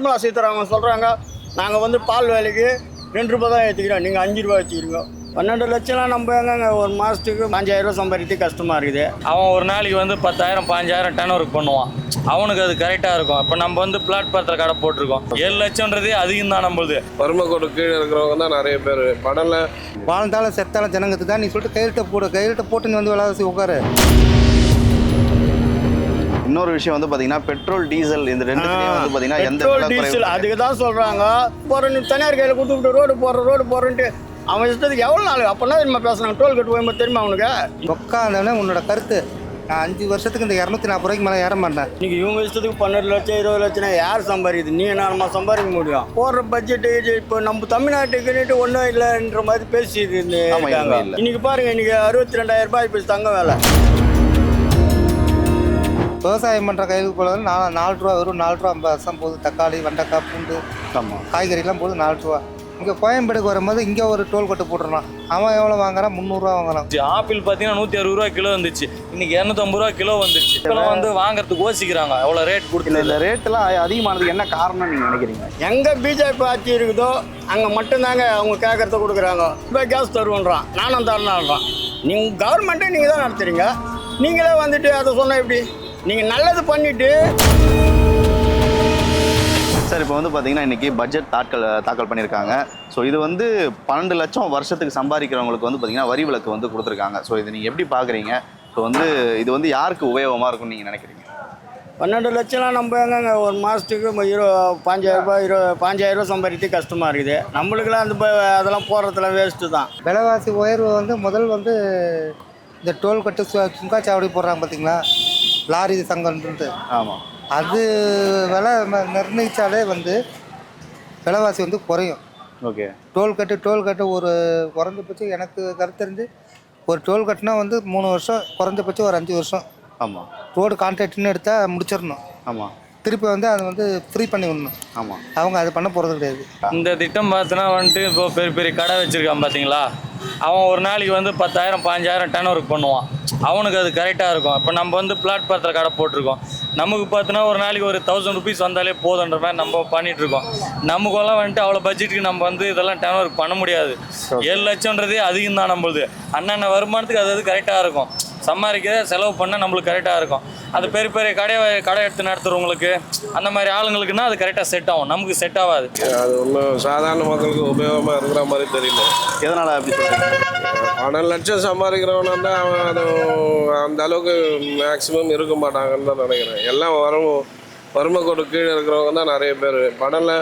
நிர்மலா சீதாராமன் சொல்கிறாங்க நாங்கள் வந்து பால் வேலைக்கு ரெண்டு ரூபாய் தான் ஏற்றிக்கிறோம் நீங்கள் அஞ்சு ரூபா வச்சுக்கிறீங்க பன்னெண்டு லட்சம்லாம் நம்ம எங்கங்க ஒரு மாதத்துக்கு அஞ்சாயிரம் ரூபா சம்பாதித்து கஷ்டமாக இருக்குது. அவன் ஒரு நாளைக்கு வந்து பத்தாயிரம் பாஞ்சாயிரம் டன் ஒர்க் பண்ணுவான். அவனுக்கு அது கரெக்டாக இருக்கும். இப்போ நம்ம வந்து பிளாட்பாரத்தில் கடை போட்டிருக்கோம். ஏழு லட்சம்ன்றதே அதிகம் தான் நம்மளுது. வறுமை கோடு கீழே இருக்கிறவங்க தான் நிறைய பேர். படம்ல வாழ்ந்தாலும் செத்தாலும் ஜனங்கத்து தான். நீ சொல்லிட்டு கையெழுத்த போடு கையெழுத்த போட்டு நீ வந்து விளாசி உட்காரு. இன்னொரு விஷயம் வந்து பாத்தீங்கன்னா பெட்ரோல் டீசல் இந்த ரெண்டுத்துலயும் வந்து பாத்தீங்கன்னா எந்த டீசல். அதுக்கு தான் சொல்கிறாங்க போகிற நீ தனியார் கையில் கொடுத்துட்டு ரோடு போடுற ரோடு போடுறேன்ட்டு. அவன் இஷ்டத்துக்கு எவ்வளோ நாள்? அப்போனா நம்ம பேசுனாங்க டோல் கட்டு போகும்போது தெரியுமா அவனுக்கு உட்காந்தவனே உன்னோட கருத்து. நான் அஞ்சு வருஷத்துக்கு இந்த இரநூத்தி நாற்பது ரூபாய்க்கு மேலே ஏற மாட்டேன். இன்னைக்கு இவங்க இஷ்டத்துக்கு பன்னெண்டு லட்சம் இருபது லட்சம் யார் சம்பாதிக்குது நீ என்ன சம்பாதிக்க முடியும்? போடுற பட்ஜெட்டு இப்போ நம்ம தமிழ்நாட்டுக்குன்னுட்டு ஒன்றும் இல்லைன்ற மாதிரி பேசிட்டு இருந்து ஆமா, இருக்காங்க. இல்ல, இல்ல. இன்னைக்கு பாருங்க இன்னைக்கு அறுபத்தி ரெண்டாயிரம் ரூபாய் இப்போ தங்க வேலை. விவசாயம் பண்ணுற கையில் போல நாலு நாலு ரூபா வெறும் நாலு ரூபா ஐம்பது வருஷம் போகுது. தக்காளி வெண்டைக்காய் பூண்டு காய்கறிலாம் போகுது நாலு ரூபா. இங்கே கோயம்பேடுக்கு வரும்போது இங்கே ஒரு டோல் கட்டு போட்டுறான் அவன் எவ்வளோ வாங்குறான்? முந்நூறுரூவா வாங்குறான். ஆப்பிள் பார்த்தீங்கன்னா நூற்றி அறுபது ரூபா கிலோ வந்துச்சு. இன்னைக்கு இரநூத்தம்பது ரூபா கிலோ வந்துச்சு. இப்போலாம் வந்து வாங்குறதுக்கு யோசிக்கிறாங்க. எவ்வளோ ரேட் இல்ல கொடுத்து இந்த ரேட்லாம் அதிகமானதுக்கு என்ன காரணம் நீங்க நினைக்கிறீங்க? எங்கே பிஜேபி ஆட்சி இருக்குதோ அங்கே மட்டும்தாங்க அவங்க கேட்கறத கொடுக்குறாங்க. இப்போ கேஸ் தருவோன்றான். நானும் தரணுன்றான் நீங்கள் கவர்மெண்ட்டே நீங்கள் தான் நடத்துறீங்க. நீங்களே வந்துட்டு அதை சொன்னால் எப்படி? நீங்கள் நல்லது பண்ணிவிட்டு சார் இப்போ வந்து பாத்தீங்கன்னா இன்னைக்கு பட்ஜெட் தாக்கல் தாக்கல் பண்ணியிருக்காங்க. ஸோ இது வந்து பன்னெண்டு லட்சம் வருஷத்துக்கு சம்பாதிக்கிறவங்களுக்கு வந்து பாத்தீங்கன்னா வரி விலக்கு வந்து கொடுத்துருக்காங்க. ஸோ இதை நீங்க எப்படி பாக்குறீங்க? ஸோ வந்து இது வந்து யாருக்கு உபயோகமா இருக்கும்னு நீங்க நினைக்கிறீங்க? பன்னெண்டு லட்சம்லாம் நம்ம எங்கங்க? ஒரு மாதத்துக்கு இரு பாஞ்சாயிரம் ரூபாய் இரு பாஞ்சாயிரம் ரூபாய் சம்பாதித்து கஷ்டமாக இருக்குது. நம்மளுக்கெல்லாம் அந்த ப- அதெல்லாம் போடுறதுலாம் வேஸ்ட்டு தான். விலைவாசி உயர்வு வந்து முதல் வந்து இந்த டோல் கட்டு சு- சுங்காச்சாவடி போடுறாங்க பார்த்தீங்களா லாரி சங்கம்ன்றது ஆமா. அது விலை ம- நிர்ணயிச்சாலே வந்து விலைவாசி வந்து குறையும். ஓகே. டோல் கட்டு டோல் கட்டு ஒரு குறைஞ்சபட்சம் எனக்கு கருத்தறிந்து ஒரு டோல் கட்டுனா வந்து மூணு வருஷம் குறைஞ்சபட்சம் ஒரு அஞ்சு வருஷம். ஆமா. ரோடு கான்ட்ராக்ட்னு எடுத்தால் முடிச்சிடணும். ஆமா. திருப்பி வந்து அது வந்து ஃப்ரீ பண்ணி விடணும். ஆமா. அவங்க அது பண்ண போகிறது கிடையாது. இந்த திட்டம் பார்த்தோன்னா வந்துட்டு இப்போ பெரிய பெரிய கடை வச்சுருக்கான் பார்த்தீங்களா அவன் ஒரு நாளைக்கு வந்து பத்தாயிரம் பாஞ்சாயிரம் டன் ஒர்க் பண்ணுவான். அவனுக்கு அது கரெக்டாக இருக்கும். இப்போ நம்ம வந்து பிளாட்பாரத்தில் கடை போட்டிருக்கோம். நமக்கு பார்த்தோன்னா ஒரு நாளைக்கு ஒரு தௌசண்ட் ருபீஸ் வந்தாலே போதுன்ற மாதிரி நம்ம பண்ணிட்டு இருக்கோம். நமக்கெல்லாம் வந்துட்டு அவ்வளோ பட்ஜெட்டுக்கு நம்ம வந்து இதெல்லாம் டன் ஒர்க் பண்ண முடியாது. ஏழு லட்சம்ன்றதே அதிகம் தான் நம்மளுது. அண்ணன் வருமானத்துக்கு அது அது கரெக்டாக இருக்கும். சம்பாதிக்கிற செலவு பண்ண நம்மளுக்கு கரெக்டாக இருக்கும். அது பெரிய பெரிய கடை கடை எடுத்து நடத்துகிறவங்களுக்கு அந்த மாதிரி ஆளுங்களுக்குன்னா அது கரெக்டாக செட் ஆகும். நமக்கு செட் ஆகாது. அது ஒன்றும் சாதாரண மக்களுக்கு உபயோகமாக இருக்கிற மாதிரி தெரியல. எதனால அப்படி சொல்றீங்க? பன்னெண்டு லட்சம் சம்பாதிக்கிறவனா தான் அவன் அது அந்த அளவுக்கு மேக்ஸிமம் இருக்க மாட்டாங்கன்னு தான் நினைக்கிறேன். எல்லாம் வரும் வறுமை கோடு கீழே இருக்கிறவங்க தான் நிறைய பேர். படம்ல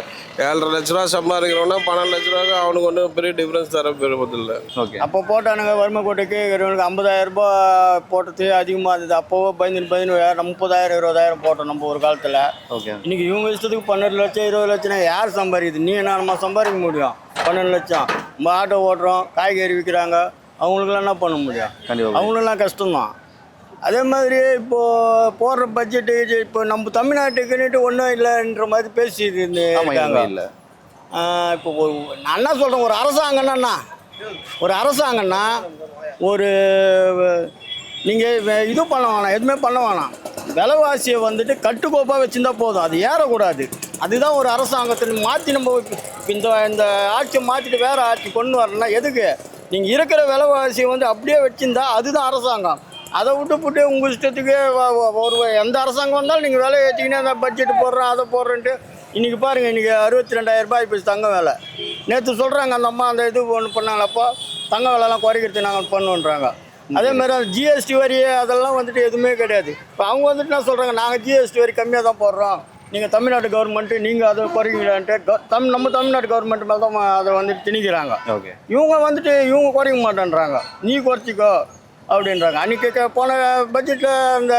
ஏழரை லட்ச ரூபா சம்பாதிக்கிறவனா பன்னெண்டு லட்ச ரூபாய்க்கு அவனுக்கு ஒன்றும் பெரிய டிஃப்ரென்ஸ் தர பெறுவதில்லை ஓகே. அப்போ போட்டானுங்க வறுமை கோட்டுக்கு இவனுக்கு ஐம்பதாயிரம் ரூபாய் போட்டது அதிகமாக இருந்தது. அப்போவே பதினஞ்சு பதினஞ்சாயிரம் முப்பதாயிரம் இருபதாயிரம் போட்டோம் நம்ம ஒரு காலத்தில். ஓகே. இன்னைக்கு இவங்க இஷ்டத்துக்கு பன்னெண்டு லட்சம் இருபது லட்சம் யார் சம்பாதிக்குது நீ என்ன நம்ம சம்பாதிக்க முடியும்? பன்னெண்டு லட்சம். நம்ம ஆட்டோ ஓட்டுறோம் காய்கறி விற்கிறாங்க. அவங்களுக்கெல்லாம் என்ன பண்ண முடியும்? கண்டிப்பா. அவங்களெல்லாம் கஷ்டம்தான். அதே மாதிரி இப்போது போடுற பட்ஜெட்டு இப்போ நம்ம தமிழ்நாட்டுக்குன்னுட்டு ஒன்றும் இல்லைன்ற மாதிரி பேசிட்டு இருக்காங்க. இல்ல. இப்போ ஒரு நான் என்ன சொல்கிறேன் ஒரு அரசாங்கம்னா ஒரு அரசாங்கம்னா ஒரு நீங்கள் இது பண்ண வேணாம் எதுவுமே பண்ண வேணாம். விலைவாசியை வந்துட்டு கட்டுக்கோப்பாக வச்சுருந்தா போதும் அது ஏறக்கூடாது. அதுதான் ஒரு அரசாங்கத்தை மாற்றி நம்ம இந்த இந்த ஆட்சியை மாற்றிட்டு வேறு ஆட்சி கொண்டு வரணும்னா எதுக்கு? நீங்கள் இருக்கிற விலைவாசியை வந்து அப்படியே வச்சுருந்தா அதுதான் அரசாங்கம். அதை விட்டு போட்டு உங்கள் இஷ்டத்துக்கு ஒரு எந்த அரசாங்கம் வந்தாலும் நீங்கள் விலை ஏற்றிக்கினே அந்த பட்ஜெட் போடுறேன் அதை போடுறேன்ட்டு. இன்றைக்கி பாருங்கள் இன்றைக்கி அறுபத்தி ரெண்டாயிரம் ரூபாய் இப்போ தங்க விலை. நேற்று சொல்கிறாங்க அந்த அம்மா அந்த இது ஒன்று பண்ணாங்களப்போ தங்க விலைலாம் குறைக்கிறது நாங்கள் பண்ணுன்றோங்க அதே மாதிரி அந்த ஜிஎஸ்டி வரி அதெல்லாம் வந்துட்டு எதுவுமே கிடையாது. இப்போ அவங்க வந்துட்டு என்ன சொல்கிறாங்க நாங்கள் ஜிஎஸ்டி வரி கம்மியாக தான் போடுறோம். நீங்கள் தமிழ்நாடு கவர்மெண்ட்டு நீங்கள் அதை குறைக்கலான்ட்டு தம் நம்ம தமிழ்நாடு கவர்மெண்ட் மேலே தான் அதை வந்துட்டு திணிக்கிறாங்க. ஓகே. இவங்க வந்துட்டு இவங்க குறைக்க மாட்டேன்றாங்க. நீ குறைச்சிக்கோ. அப்படின்றாங்க. அன்றைக்கி போன பட்ஜெட்டில் அந்த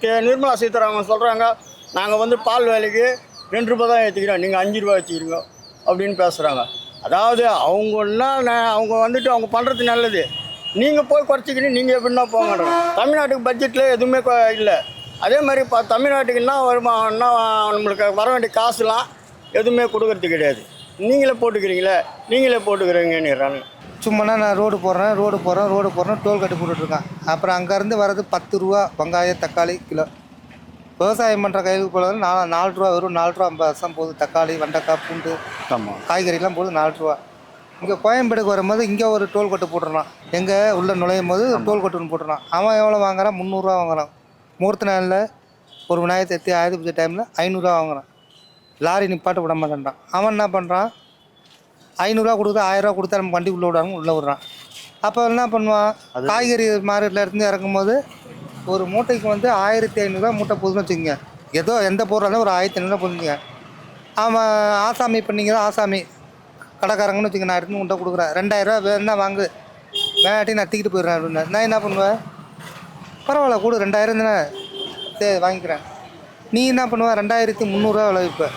கே- நிர்மலா சீதாராமன் சொல்கிறாங்க நாங்கள் வந்து பால் வேலைக்கு ரெண்டு ரூபா தான் ஏற்றிக்கிறோம் நீங்கள் அஞ்சு ரூபா வச்சுக்கிறீங்க அப்படின்னு பேசுகிறாங்க அதாவது அவங்கன்னா அவங்க வந்துட்டு அவங்க பண்ணுறது நல்லது. நீங்கள் போய் குறைச்சிக்கிட்டு நீங்கள் எப்படின்னா போங்கன்றாங்க. தமிழ்நாட்டுக்கு பட்ஜெட்டில் எதுவுமே இல்லை. அதே மாதிரி இப்போ தமிழ்நாட்டுக்கு என்ன வருமானம்னா நம்மளுக்கு வர வேண்டிய காசுலாம் எதுவுமே கொடுக்கறது கிடையாது. நீங்களே போட்டுக்கிறீங்களே நீங்களே போட்டுக்கிறீங்கன்னுறாங்க. சும்மானா நான் ரோடு போடுறேன் ரோடு போடுறேன் ரோடு போடுறேன் டோல் கட்டு போட்டுட்ருக்கேன். அப்புறம் அங்கேருந்து வர்றது பத்து ரூபா வெங்காயம் தக்காளி கிலோ. விவசாயம் பண்ணுற கையில் போல நாலு நாலு ரூபா வெறும் நாலு ரூபா ஐம்பது வருஷம் போகுது. தக்காளி வெண்டைக்காய் பூண்டு ஆமாம் காய்கறிலாம் போகுது நாலு ரூபா. இங்கே கோயம்பேடுக்கு வரும்போது இங்கே ஒரு டோல் கட்டு போட்டுறான் எங்கே உள்ள நுழையும் போது டோல் கட்டு ஒன்று போட்டுறான் அவன் எவ்வளோ வாங்குறான்? முந்நூறுரூவா வாங்குறான். முகூர்த்த நாளில் ஒரு விநாயகர் சதுர்த்தி ஆயுத பூஜை டைமில் ஐநூறுரூவா வாங்குறான். லாரி நிப்பாட்ட விட மாட்டேன்றான். அவன் என்ன பண்ணுறான் ஐநூறுரூவா கொடுத்து ஆயிரரூவா கொடுத்தா நம்ம வண்டி உள்ளே விடாங்க உள்ளே விட்றான். அப்போ என்ன பண்ணுவான்? காய்கறி மார்க்கெட்டில் இருந்து இறக்கும்போது ஒரு மூட்டைக்கு வந்து ஆயிரத்தி ஐநூறுரூவா மூட்டை போதுன்னு வச்சுக்கோங்க. ஏதோ எந்த பொருளாக இருந்தாலும் ஒரு ஆயிரத்தி ஐநூறுரூவா போதுங்க அவன் ஆசாமி இப்போ நீங்கள் தான் ஆசாமி. கடைக்காரங்கன்னு வச்சுக்க நான் எடுத்து உண்டை கொடுக்குறேன். ரெண்டாயிரரூவா வேணா வாங்கு. வேட்டி நான் தூக்கிட்டு போயிடுறேன் அப்படின்னு. நான் என்ன பண்ணுவேன்? பரவாயில்ல கொடு. ரெண்டாயிரம் தானே. சரி வாங்கிக்கிறேன். நீ என்ன பண்ணுவ? ரெண்டாயிரத்தி முந்நூறுரூவா விளைவிப்ப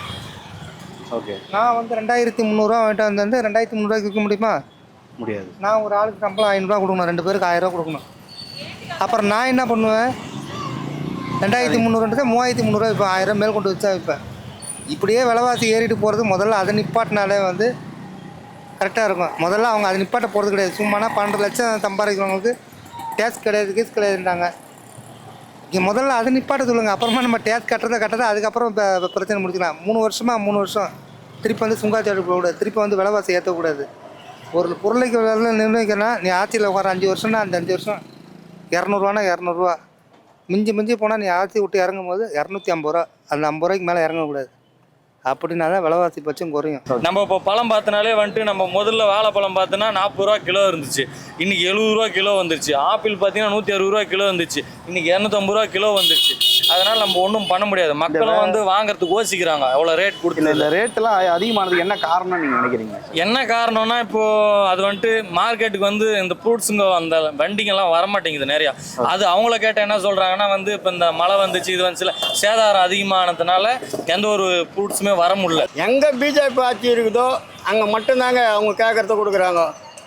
ஓகே. நான் வந்து ரெண்டாயிரத்தி முந்நூறுரூவா வாங்கிட்டு வந்து ரெண்டாயிரத்தி முந்நூறுவாய்க்கு விற்க முடியுமா? முடியாது. நான் ஒரு ஆளுக்கு சம்பளம் ஐநூறுரூவா கொடுக்கணும். ரெண்டு பேருக்கு ஆயிரரூவா கொடுக்கணும். அப்புறம் நான் என்ன பண்ணுவேன்? ரெண்டாயிரத்தி முந்நூறுன்றது மூவாயிரத்தி முந்நூறுவா இப்போ ஆயிரம் மேல் கொண்டு வச்சா விற்பேன் இப்படியே விலைவாசி ஏறிட்டு போகிறது முதல்ல அதை நிப்பாட்டினாலே வந்து கரெக்டாக இருக்கும். முதல்ல அவங்க அதை நிப்பாட்ட போகிறது கிடையாது. சும்மானா பன்னெண்டு லட்சம் சம்பாதிக்கிறவங்களுக்கு டேக்ஸ் கிடையாது கேஸ் கிடையாதுன்றாங்க. முதல்ல அதை நிப்பாட்ட சொல்லுங்க. அப்புறமா நம்ம டேக்ஸ் கட்டுறதை கட்டுறதை அதுக்கப்புறம் இப்போ பிரச்சனை முடிச்சுக்கலாம். மூணு வருஷமா மூணு வருஷம் திருப்பி வந்து சுங்காச்சாரி போகக்கூடாது. திருப்பி வந்து விலைவாசி ஏற்றக்கூடாது ஒரு பொருளைக்கு விலை நிர்ணயிக்கிறனா நீ ஆட்சியில் உட்கார அஞ்சு வருஷம்னா அந்த அஞ்சு வருஷம் இரநூறுவானா இரநூறுவா? மிஞ்சி மிஞ்சி போனால் நீ ஆட்சி விட்டு இறங்கும் போது இரநூத்தி ஐம்பது ரூபா. அந்த ஐம்பது ரூபாய்க்கு மேலே இறங்கக்கூடாது. அப்படின்னா தான் விலைவாசி பட்சம் குறையும். நம்ம இப்போ பழம் பார்த்தனாலே வந்துட்டு நம்ம முதல்ல வாழைப்பழம் பார்த்தோன்னா நாற்பது ரூபா கிலோ இருந்துச்சு. இன்னைக்கு எழுபது ரூபா கிலோ வந்துருச்சு. ஆப்பிள் பார்த்தீங்கன்னா நூற்றி அறுபது ரூபா கிலோ வந்துச்சு இன்னைக்கு இரநூத்தம்பது ரூபா கிலோ வந்துருச்சு. அதனால நம்ம ஒன்றும் பண்ண முடியாது. மக்களும் வந்து வாங்குறதுக்கு யோசிக்கிறாங்க. அவ்வளோ ரேட் இல்லை கொடுத்து. இந்த ரேட்டெல்லாம் அதிகமானதுக்கு என்ன காரணம் நீங்கள் நினைக்கிறீங்க? என்ன காரணம்னா இப்போ அது வந்துட்டு மார்க்கெட்டுக்கு வந்து இந்த ஃப்ரூட்ஸுங்க அந்த வண்டிங்கெல்லாம் வரமாட்டேங்குது நிறையா. அது அவங்கள கேட்ட என்ன சொல்றாங்கன்னா வந்து இப்போ இந்த மழை வந்துச்சு இது வந்துச்சுல சேதாரம் அதிகமானதுனால எந்த ஒரு ஃப்ரூட்ஸுமே வர முடியல. எங்கே பிஜேபி ஆட்சி இருக்குதோ அங்கே மட்டும்தாங்க அவங்க கேட்குறத கொடுக்குறாங்க.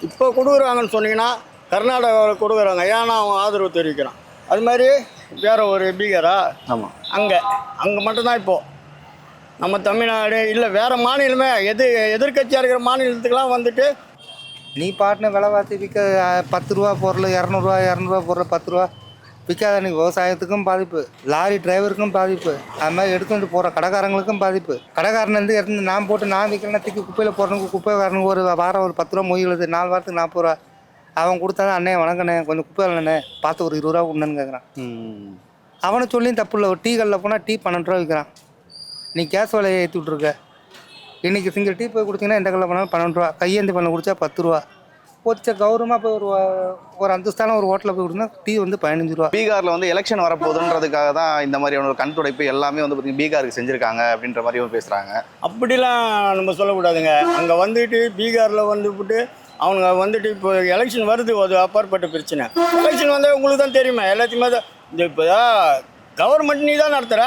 இப்போ கொடுக்குறாங்கன்னு சொன்னீங்கன்னா கர்நாடகாவில் கொடுக்குறாங்க. ஏன்னா அவன் ஆதரவு தெரிவிக்கிறான். அது மாதிரி வேற ஒரு பீகாரா? ஆமாம் அங்கே. அங்கே மட்டும்தான் இப்போது நம்ம தமிழ்நாடு இல்லை வேறு மாநிலமே எது எதிர்க்கட்சியாக இருக்கிற மாநிலத்துக்கெல்லாம் வந்துட்டு நீ பாட்டின விலைவாசி விற்க பத்து ரூபா பொருள் இரநூறுவா இரநூறுவா பொருள் பத்து ரூபா விற்காத நீ விவசாயத்துக்கும் பாதிப்பு லாரி டிரைவருக்கும் பாதிப்பு அது மாதிரி எடுத்துகிட்டு போகிற கடைக்காரங்களுக்கும் பாதிப்பு. கடைக்காரன் வந்து இறந்து நான் போட்டு நான் விற்கலன்னா தூக்கி குப்பையில் போடுறவங்க குப்பை வரணுங்க ஒரு வாரம் ஒரு பத்து ரூபா மொய் எழுது நாலு வாரத்துக்கு நாற்பது ரூபா. அவன் கொடுத்தா அண்ணே வணக்கண்ணே கொஞ்சம் குப்பை இல்லைண்ணே பார்த்து ஒரு இருபது ரூபா கொடுன்னு கேட்குறான் ம். அவனை சொல்லியும் தப்பு இல்லை. ஒரு டீ கடையில் போனால் டீ பன்னெண்டு ரூபா விற்கிறான். நீ கேஸ் விலையை ஏற்றி விட்ருக்க இன்றைக்கி சிங்கிள் டீ போய் கொடுத்தீங்கன்னா எந்த கடையில் போனாலும் பன்னெண்டு ரூபா கையேந்தி பண்ண குடிச்சா பத்து ரூபா. கொஞ்சம் கௌரவமாக போய் ஒரு ஒரு அந்தஸ்தான ஒரு ஹோட்டலில் போய் கொடுத்தா டீ வந்து பதினஞ்சு ரூபா. பீகாரில் வந்து எலெக்ஷன் வரப்போகுதுன்றதுக்காக தான் இந்த மாதிரியான ஒரு கண் துடைப்பு எல்லாமே வந்து பார்த்தீங்கன்னா பீகாருக்கு செஞ்சுருக்காங்க அப்படின்ற மாதிரியும் பேசுகிறாங்க அப்படிலாம் நம்ம சொல்லக்கூடாதுங்க. அங்கே வந்துட்டு பீகாரில் வந்துவிட்டு அவனுங்க வந்துட்டு இப்போ எலெக்ஷன் வருது அது அப்பாற்பட்ட பிரச்சனை. எலெக்ஷன் வந்தால் உங்களுக்கு தான் தெரியுமா எல்லாத்தையுமே தான். இந்த இப்போ கவர்மெண்ட் நீ தான் நடத்துகிற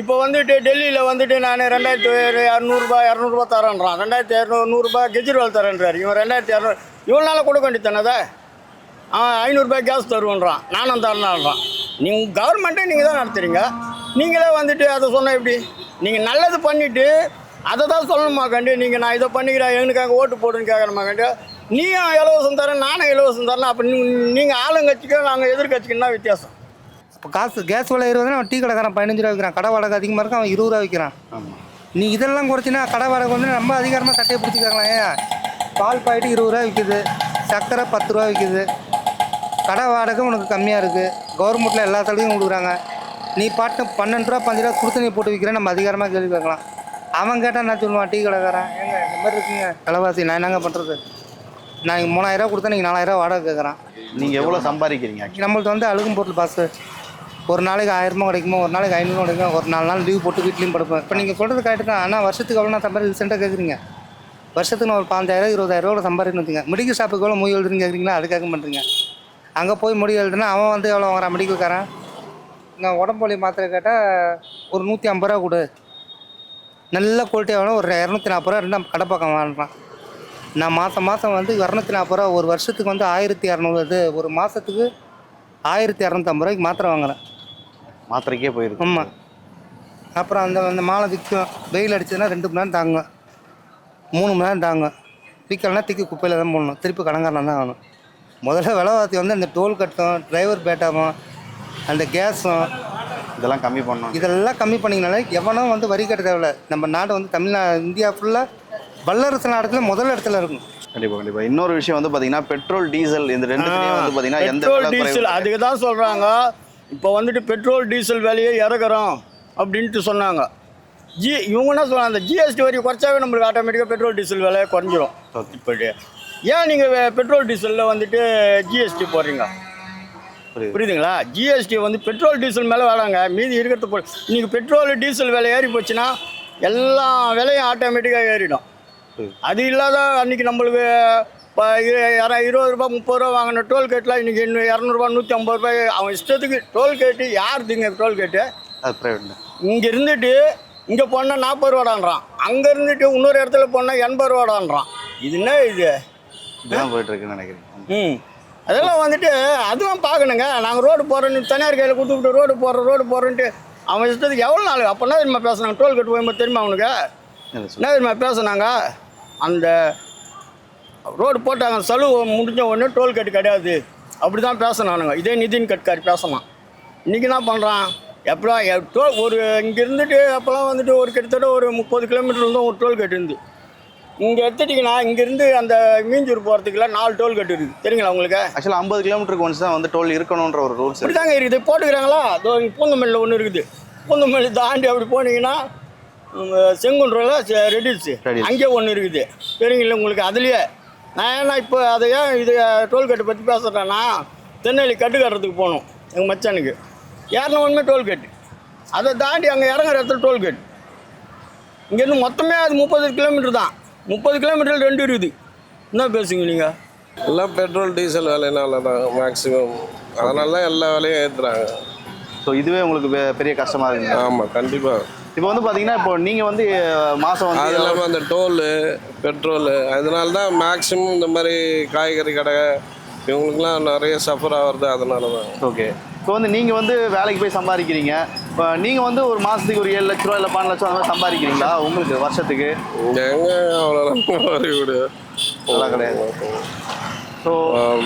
இப்போ வந்துட்டு டெல்லியில் வந்துட்டு நான் ரெண்டாயிரத்தி இரநூறுபா இரநூறுபா தரேன்றான். ரெண்டாயிரத்தி இரநூறு நூறுரூபா கெஜ்ரிவால் தரேன்றார். இவன் ரெண்டாயிரத்தி இரநூறு இவனால கொடுக்க வேண்டியதானே அவன் ஐநூறுரூபா கேஸ் தருவோன்றான். நானும் தரேன்றான் நீங்கள் கவர்மெண்ட்டே நீங்கள் தான் நடத்துகிறீங்க நீங்களே வந்துட்டு அதை சொன்ன எப்படி? நீங்கள் நல்லது பண்ணிவிட்டு அதை தான் சொல்லணுமா கண்டு நீங்கள் நான் இதை பண்ணிக்கிறேன் எங்களுக்காக ஓட்டு போடுன்னு கேட்குறமா கண்டு நீயும் இலவசம் தரேன் நானும் இலவசம் தரேன் அப்போ நீங்கள் ஆளுங்கட்சிக்கும் நாங்கள் எதிர்கட்சிக்கும் என்ன வித்தியாசம்? இப்போ காசு கேஸ் விலை இருபதுனா அவன் டீ கடைக்காரன் பதினஞ்சு ரூபா விற்கிறான். கடை வாடகை அதிகமாக இருக்கும் அவன் இருபது ரூபா விற்கிறான். நீ இதெல்லாம் குறைச்சினா கடை வாடகை வந்து ரொம்ப அதிகாரமாக சட்டையை பிடிச்சிக்காங்களா ஏன்? பால் பாக்கெட்டு இருபது ரூபா விற்கிது சர்க்கரை பத்து ரூபா விற்கிது கடை வாடகை உனக்கு கம்மியாக இருக்குது கவர்மெண்ட்டில் எல்லா சலுகையும் கொடுக்குறாங்க. நீ பாட்டு பன்னெண்டு ரூபா பஞ்சு ரூபா கொடுத்து நீ போட்டு விற்கிறேன் நம்ம அதிகாரமாக கேள்வி கேட்கலாம். அவன் கேட்டால் என்ன சொல்லுவான் டீ கடைக்காரன்? ஏங்க இந்த மாதிரி இருக்குங்க. விலைவாசி நான் என்னங்க பண்ணுறது நான் இங்கே மூணாயிரரூவா கொடுத்தா நீங்கள் நாலாயிரரூவா வாடகை கேட்குறான் நீங்கள் எவ்வளோ சம்பாதிக்கிறீங்க? நம்மள்ட்ட வந்து அழுகும் பொருள் பாசு ஒரு நாளைக்கு ஆயிரமா கிடைக்குமோ ஒரு நாளைக்கு ஐநூறுவா கிடைக்கும் ஒரு நாலு நாள் லீவ் போட்டு வீட்லேயும் படுப்பேன். இப்போ நீங்கள் சொல்கிறது கரெக்டு தான். ஆனால் வருஷத்துக்கு எவ்வளோ நான் சம்பாதி ரீசெண்டாக கேட்குறீங்க வருஷத்துக்கு நான் ஒரு பாஞ்சாயிரம் இருபதாயிரம் ரூபா சம்பாதிக்கணும் வச்சுங்க மெடிக்கல் ஷாப்புக்கு எவ்வளோ மொழி எழுதுன்னு கேட்குறீங்களா அது கேட்க பண்ணுறீங்க அங்கே போய் மொழி எழுதுனா அவன் வந்து எவ்வளோ வாங்குறான்? மெடிக்கல்காரன் நான் உடம்பு வலி மாத்திரை கேட்டால் ஒரு நூற்றி ஐம்பது ரூபா கொடு. நல்ல குவாலிட்டியாக வேணும் ஒரு இரநூத்தி நாற்பது ரூபா ரெண்டாம் கடை பக்கம் வாங்குறான். நான் மாதம் மாதம் வந்து இரநூத்தி நாற்பது ரூபா ஒரு வருஷத்துக்கு வந்து ஆயிரத்தி இரநூறு இது ஒரு மாதத்துக்கு ஆயிரத்தி இரநூத்தம்பது ரூபாய்க்கு மாத்திரை வாங்குறேன். மாத்திரைக்கே போயிருக்கு. ஆமாம் அப்புறம் அந்த அந்த மாலை விற்கும். வெயில் அடிச்சதுன்னா ரெண்டு மணி நேரம் தாங்கும். மூணு மணி நேரம் தாங்கும். விற்கலன்னா தூக்கி குப்பையில் தான் போடணும். திருப்பி கடங்காரன் தான் ஆகணும். முதல்ல விலைவாசி வந்து அந்த டோல் கட்டும் டிரைவர் பேட்டாவும் அந்த கேஸும் இதெல்லாம் கம்மி பண்ணணும். இதெல்லாம் கம்மி பண்ணிங்கனாலே எவனும் வந்து வரி கட்ட தேவையில்ல. நம்ம நாடு வந்து தமிழ்நா இந்தியா ஃபுல்லாக வல்லரசு நாடத்துல முதல் இடத்துல இருக்கும் கண்டிப்பா கண்டிப்பா. இன்னொரு விஷயம் வந்து பாத்தீங்கன்னா பெட்ரோல் டீசல் இந்த ரெண்டுத்துலயும் வந்து பாத்தீங்கன்னா எந்த பெட்ரோல் டீசல் அதுக்கு தான் சொல்கிறாங்க இப்போ வந்துட்டு பெட்ரோல் டீசல் விலையை இறக்குறோம் அப்படின்ட்டு சொன்னாங்க. ஜி இவங்க என்ன சொல்கிறாங்க அந்த ஜிஎஸ்டி வரி குறைச்சாவே நம்மளுக்கு ஆட்டோமேட்டிக்காக பெட்ரோல் டீசல் விலை குறைஞ்சிரும். இப்போ ஏன் நீங்கள் பெட்ரோல் டீசலில் வந்துட்டு ஜிஎஸ்டி போடுறீங்க? புரியுது. புரியுதுங்களா? ஜிஎஸ்டி வந்து பெட்ரோல் டீசல் மேலே வேணாங்க மீதி இருக்கிறது போ இன்னைக்கு பெட்ரோல் டீசல் விலை ஏறி போச்சுன்னா எல்லா விலையும் ஆட்டோமேட்டிக்காக ஏறிடும். அது இல்லாத அன்னைக்கு நம்மளுக்கு இப்போ இருபது ரூபா முப்பது ரூபா வாங்கின டோல்கேட்டில் இன்னைக்கு இன்னும் இரநூறுபா நூற்றி ஐம்பது ரூபாய் அவன் இஷ்டத்துக்கு டோல்கேட்டு யாருதுங்க டோல்கேட்டு அது பிரைவேட் இங்கே இருந்துட்டு இங்கே போனால் நாற்பது ரூபாடான்றான். அங்கே இருந்துட்டு இன்னொரு இடத்துல போனால் எண்பது ரூபாடான்றான். இது என்ன இது? இதுதான் போயிட்டு இருக்குன்னு நினைக்கிறேன். ம். அதெல்லாம் வந்துட்டு அதுவும் பார்க்கணுங்க. நாங்கள் ரோடு போகிறோன்னு தனியார் கையில் கொடுத்துட்டு ரோடு போடுறோம் ரோடு போடுறோன்ட்டு அவன் இஷ்டத்துக்கு எவ்வளோ நாள் அப்போ என்ன தெரியுமா பேசுனாங்க? டோல் கட்டு போகும்போது தெரியுமா அவனுக்கு. என்ன தெரியுமா பேசுனாங்க? அந்த ரோடு போட்டாங்க சலுகை முடிஞ்ச உடனே டோல் கட்டு கிடையாது. அப்படி தான் பேசினானுங்க. இதே நிதின் கட்காரி பேசலாம். இன்றைக்கி என்ன பண்ணுறான் எப்போ டோ ஒரு இங்கே இருந்துட்டு அப்போல்லாம் வந்துட்டு ஒரு கிட்டத்தட்ட ஒரு முப்பது கிலோமீட்டர் தான் ஒரு டோல் கட்டு இருந்து. இங்கே எடுத்துட்டிங்கன்னா இங்கேருந்து அந்த மீஞ்சூர் போகிறதுக்குலாம் நாலு டோல் கட்டு இருக்குது. தெரியுங்களா உங்களுக்கு? ஆக்சுவலாக ஐம்பது கிலோமீட்டருக்கு ஒன்ஸ் தான் வந்து டோல் இருக்கணுன்ற ஒரு ரூல்ஸ் இப்படி தாங்க இருக்குது. போட்டுக்கிறாங்களா? அதோ பூந்தமல்லியில் ஒன்று இருக்குது. பூந்தமல்லி தாண்டி அப்படி போனீங்கன்னா செங்குன்றில் Redills. அங்கே ஒன்று இருக்குது. தெரியுங்களா உங்களுக்கு? அதுலேயே. நான் ஏன்னா இப்போ அதை ஏன் இது டோல்கேட்டை பற்றி பேசுகிறேன்னா திருநெல்வேலி கட்டு கட்டுறதுக்கு போகணும் எங்கள் மச்சானுக்கு. ஏறின ஒன்றுமே டோல்கேட்டு அதை தாண்டி அங்கே இறங்குற இடத்துல டோல்கேட் இங்கேருந்து மொத்தமே அது முப்பது கிலோமீட்டர் தான். முப்பது கிலோமீட்டர் ரெண்டு இருக்குது. என்ன பேசுங்க நீங்கள் எல்லாம் பெட்ரோல் டீசல் விலைனால தான் மேக்ஸிமம் அதனால தான் எல்லா விலையும் ஏற்றுறாங்க ஸோ இதுவே உங்களுக்கு பெரிய கஷ்டமா இருக்கு ஆமாம் கண்டிப்பாக இப்போ வந்து பாத்தீங்கன்னா இப்போ நீங்க வந்து அது வந்து இல்லாமல் அந்த டோலு பெட்ரோலு அதனால தான் மேக்ஸிமம் இந்த மாதிரி காய்கறி கடை இவங்களுக்குலாம் நிறைய சஃபர் ஆகிறது அதனால தான் ஓகே. இப்போ வந்து நீங்க வந்து வேலைக்கு போய் சம்பாதிக்கிறீங்க. இப்போ நீங்க வந்து ஒரு மாசத்துக்கு ஒரு ஏழு லட்ச ரூபா இல்லை பன்னெண்டு லட்சம் அந்த மாதிரி சம்பாதிக்கிறீங்களா? உங்களுக்கு வருஷத்துக்கு? எங்கே விடு. அதெல்லாம் கிடையாது. ஸோ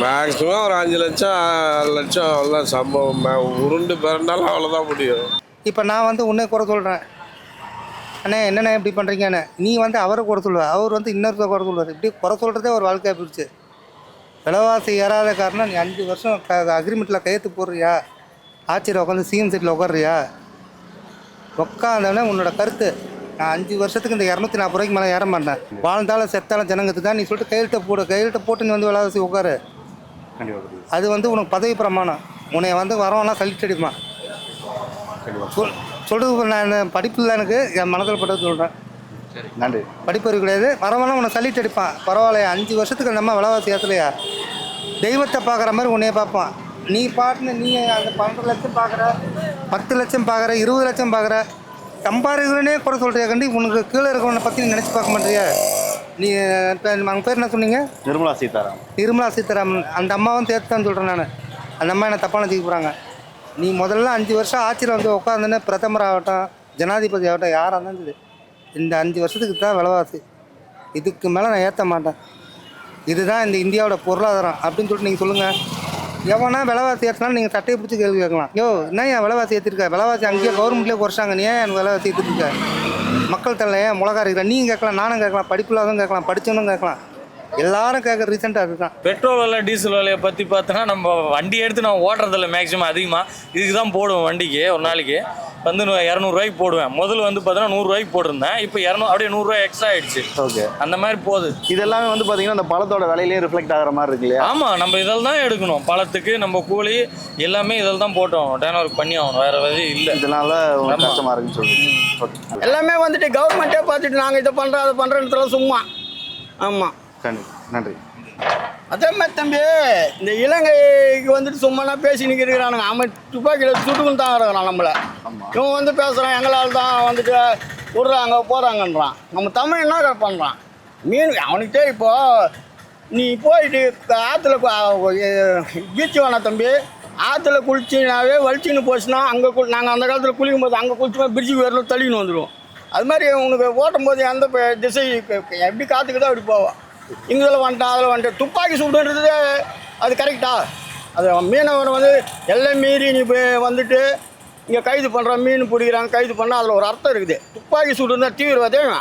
மேக்ஸிமம் ஒரு அஞ்சு லட்சம் ஆறு லட்சம் அவ்வளோதான் சம்பவம். உருண்டு பிறண்டாலும் அவ்வளோதான் முடியும். இப்போ நான் வந்து உன்னை குறை சொல்கிறேன் அண்ணே என்னண்ணே இப்படி பண்ணுறீங்கண்ணே நீ வந்து அவரை குறை சொல்லுவ. அவர் வந்து இன்னொருத்த குறை சொல்லுவார். இப்படி குறை சொல்கிறதே ஒரு வாழ்க்கையாக போயிடுச்சு. விலைவாசி ஏறாத காரணம் நீ அஞ்சு வருஷம் அக்ரிமெண்ட்டில் கையெழுத்து போடுறியா? ஆட்சியில் உட்காந்து சிஎம் சீட்டில் உட்காடுறியா உட்காந்தோடனே உன்னோட கருத்து. நான் அஞ்சு வருஷத்துக்கு இந்த இரநூத்தி நாற்பது ரூபாய்க்கு மேலே ஏற மாட்டேன். வாழ்ந்தாலும் செத்தாலும் ஜனங்கத்துக்கு தான். நீ சொல்லிட்டு கையெழுத்தை போடு. கையெழுத்தை போட்டு நீ வந்து விலைவாசி உட்காரு அது வந்து உனக்கு பதவி பிரமாணம். உன்னை வந்து வரவனா சலிட்டு அடிப்பான். சொல். சொல்கிறது நான் படிப்பில் எனக்கு என் மனதில் பட்டது சொல்கிறேன் நன்றி. படிப்பறிவு கிடையாது. வரவனா உன்னை சலிட்டு அடிப்பான். பரவாயில்லையா? அஞ்சு வருஷத்துக்கு நம்ம விலைவாசி ஏற்றலையா தெய்வத்தை பார்க்குற மாதிரி உன்னைய பார்ப்பான். நீ பாட்டுன்னு நீ அந்த பன்னெண்டு லட்சம் பார்க்குற பத்து லட்சம் பார்க்குற இருபது லட்சம் பார்க்குற சம்பாதிக்கிறனே குறை சொல்கிறியா கண்டி? உனக்கு கீழே இருக்கவனை பற்றி நீ நினச்சி பார்க்க மாட்டியா நீ அவங்க பேர் என்ன சொன்னீங்க? நிர்மலா சீதாராமன். நிர்மலா சீதாராமன். அந்த அம்மாவும் சேர்த்து தான் சொல்கிறேன் நான். அந்த அம்மா என்ன தப்பான தூக்கி போகிறாங்க நீ முதல்ல அஞ்சு வருஷம் ஆட்சியில் வந்து உட்காந்துன்னு பிரதமர் ஆகட்டும் ஜனாதிபதி ஆகட்டும் யாராக இருந்தாலும் சரி. இந்த அஞ்சு வருஷத்துக்கு தான் விலைவாசி. இதுக்கு மேலே நான் ஏற்ற மாட்டேன். இதுதான் இந்த இந்தியாவோட பொருளாதாரம் அப்படின்னு சொல்லிட்டு நீங்கள் சொல்லுங்கள் எவனா விலைவாசி ஏற்றினாலும் நீங்கள் சட்டையை பிடிச்சி கேள்வி கேட்கலாம். யோ என்ன ஏன் விலைவாசி ஏற்றிருக்க விலைவாசி அங்கேயே கவர்மெண்ட்லேயே குறைச்சாங்க. நீ ஏன் எனக்கு விலைவாசி ஏற்றிருக்க மக்கள் தலையே ஏன் மிளகா இருக்கிற நீங்கள் கேட்கலாம் நானும் கேட்கலாம் படிப்பு இல்லாதவங்க கேட்கலாம் படித்தவனும் கேட்கலாம். எல்லாரும் கேட்குற ரீசெண்டாக அதுதான் பெட்ரோல் விலை டீசல் விலையை பற்றி பார்த்தோன்னா நம்ம வண்டி எடுத்து நான் ஓட்டுறதில்ல மேக்ஸிமம் அதிகமாக இதுக்கு தான் போடுவேன் வண்டிக்கு ஒரு நாளைக்கு. வந்து நான் இரநூறுவாய்க்கு போடுவேன். முதல்ல வந்து பார்த்தோன்னா நூறுரூவாய்க்கு போட்டிருந்தேன். இப்போ இரநூறு அப்படியே நூறுரூவா எக்ஸ்ட்ரா ஆயிடுச்சு. ஓகே அந்த மாதிரி போகுது. இது எல்லாமே வந்து பாத்தீங்கன்னா அந்த பழத்தோட விலையிலேயே ரிஃப்ளெக்ட் ஆகிற மாதிரி இருக்கு இல்லையா? ஆமாம் நம்ம இதில் தான் எடுக்கணும். பழத்துக்கு நம்ம கூலி எல்லாமே இதில் தான் போட்டோம். டேன் ஒர்க் பண்ணி ஆகணும். வேறு வழி இல்லை. இதனால உங்களுக்கு ஆமா. கஷ்டமா இருக்குன்னு ஓகே எல்லாமே வந்துட்டு கவர்மெண்ட்டே பார்த்துட்டு நாங்கள் இதை பண்ணுறோம் அதை பண்ணுறோன்றதுலாம் சும்மா. ஆமாம் நன்றி. அதே மாதிரி தம்பி இந்த இலங்கைக்கு வந்துட்டு சும்மானா பேசி நிற்கிறானுங்க அவன் துப்பாக்கியில் சுட்டுக்குன்னு தான் இருக்கிறான் நம்மளை. இவன் வந்து பேசுகிறான் எங்களால் தான் வந்துட்டு விடுறாங்க போகிறாங்கன்றான் நம்ம தமிழ் என்ன பண்ணுறான் மீன் அவனுக்கு தெரியும் இப்போ நீ போயிட்டு ஆற்றுல பீச்சு வேணா தம்பி. ஆற்றுல குளிச்சினாவே வலிச்சின்னு போச்சுன்னா அங்கே குளி நாங்கள் அந்த காலத்தில் குளிக்கும் போது அங்கே குளிச்சுமா பிரிட்ஜுக்கு வரலும் தள்ளின்னு வந்துடுவோம் அது மாதிரி உனக்கு ஓட்டும் போது எந்த திசை க- க- எப்படி காத்துக்குதோ அப்படி போவோம். இதில் வந்துட்டான் அதில் வந்துட்டு துப்பாக்கி சுடுன்றது அது கரெக்டா அது மீனவர் வந்து எல்லாம் மீறி நீ வந்துட்டு இங்கே கைது பண்ணுறான் மீன் பிடிக்கிறாங்க கைது பண்ணால் அதில் ஒரு அர்த்தம் இருக்குது. துப்பாக்கி சூடு இருந்தால் தீவிரவாதம்